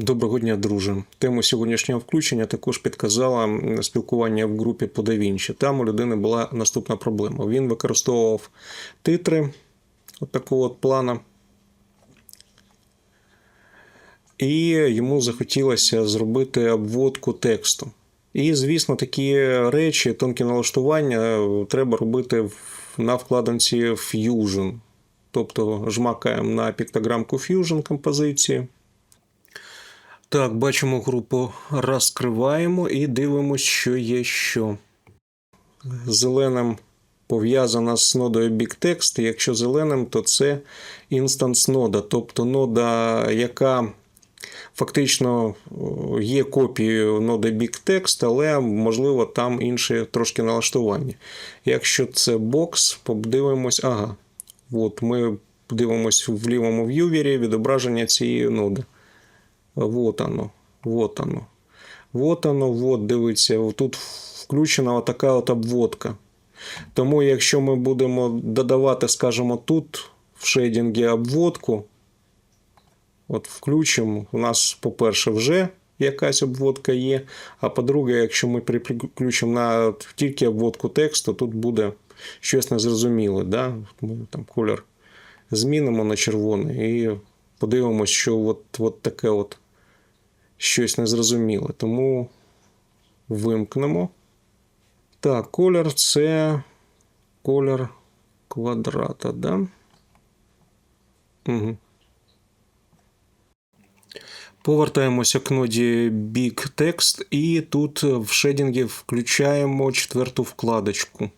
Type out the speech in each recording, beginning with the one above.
Доброго дня, друже. Тему сьогоднішнього включення також підказала спілкування в групі по DaVinci. Там у людини була наступна проблема. Він використовував титри от такого от плана. І йому захотілося зробити обводку тексту. І, звісно, такі речі, тонкі налаштування треба робити на вкладинці Fusion. Тобто жмакаємо на піктограмку Fusion композиції. Так, бачимо групу, розкриваємо і дивимося, що є що. Зеленим пов'язана з нодою BigText. Якщо зеленим, то це інстанс нода, тобто нода, яка фактично є копією ноди BigText, але можливо там інші трошки налаштування. Якщо це бокс, подивимось, ага, от ми дивимося в лівому в'ювері відображення цієї ноди. Вот оно, вот оно. Вот оно, вот дивіться, тут включена така от обводка. Тому, якщо ми будемо додавати, скажімо, тут в шейдингі обводку, от включимо, у нас, по-перше, вже якась обводка є. А по-друге, якщо ми переключимо на тільки обводку тексту, тут буде щось незрозуміле. Да? Ми там колір змінимо на червоний і подивимося, що от, от таке от щось незрозуміле. Тому вимкнемо. Так, колір це колір квадрата, да? Угу. Повертаємося к ноді Big Text і тут в шейдингі включаємо четверту вкладочку.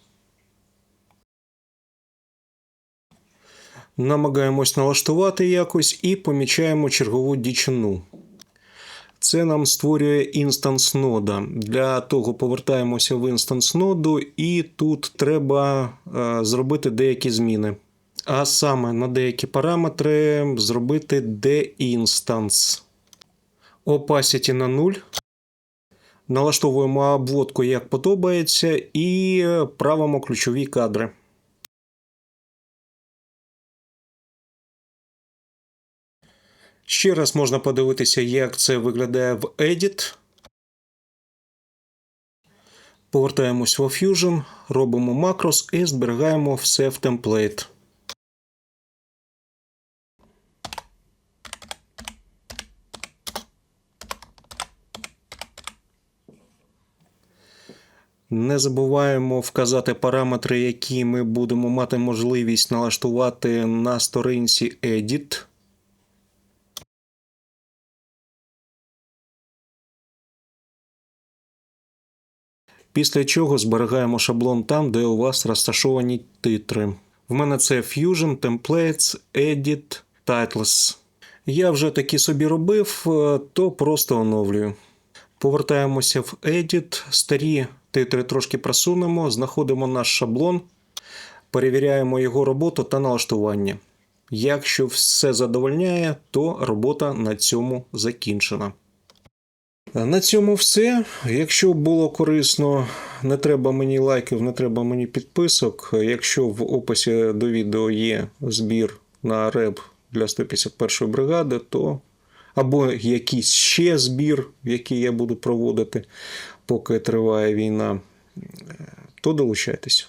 Намагаємось налаштувати якось і помічаємо чергову дічину. Це нам створює інстанс нода. Для того повертаємося в інстанс ноду, і тут треба е, зробити деякі зміни. А саме на деякі параметри зробити deinstance. Opacity на 0. Налаштовуємо обводку як подобається, і правимо ключові кадри. Ще раз можна подивитися, як це виглядає в Edit. Повертаємось в Fusion, робимо макрос і зберігаємо все в темплейт. Не забуваємо вказати параметри, які ми будемо мати можливість налаштувати на сторінці Edit. Після чого зберігаємо шаблон там, де у вас розташовані титри. В мене це Fusion, Templates, Edit, Titles. Я вже такі собі робив, е, то просто оновлюю. Повертаємося в Edit, старі титри трошки просунемо, знаходимо наш шаблон, перевіряємо його роботу та налаштування. Якщо все задовольняє, то робота на цьому закінчена. На цьому все. Якщо було корисно, не треба мені лайків, не треба мені підписок. Якщо в описі до відео є збір на реп для 151-ї бригади, то або якийсь ще збір, який я буду проводити, поки триває війна, то долучайтесь.